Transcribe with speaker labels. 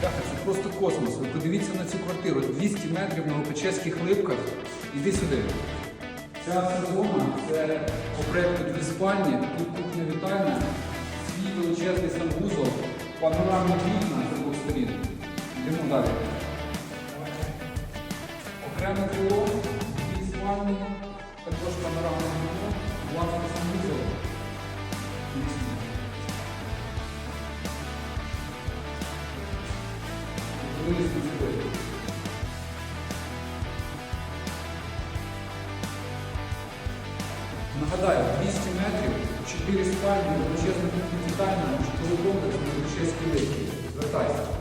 Speaker 1: Бляха, це просто космос. Ви подивіться на цю квартиру. 200 метрів на Лопачевських липках. Іди сюди. Ця зона це по проєкту дві спальні, тут кухня вітальня, свій величезний санвузол, панорамні вікна з двох сторін. Йдемо далі. Окреме крило, дві спальні, також панорамне вікно, власне санвузол. Нагадаю, 200 метрів, 4 спальні, величезна кухня вітальня, житловий комплекс на Величезькій липці. Звертайся.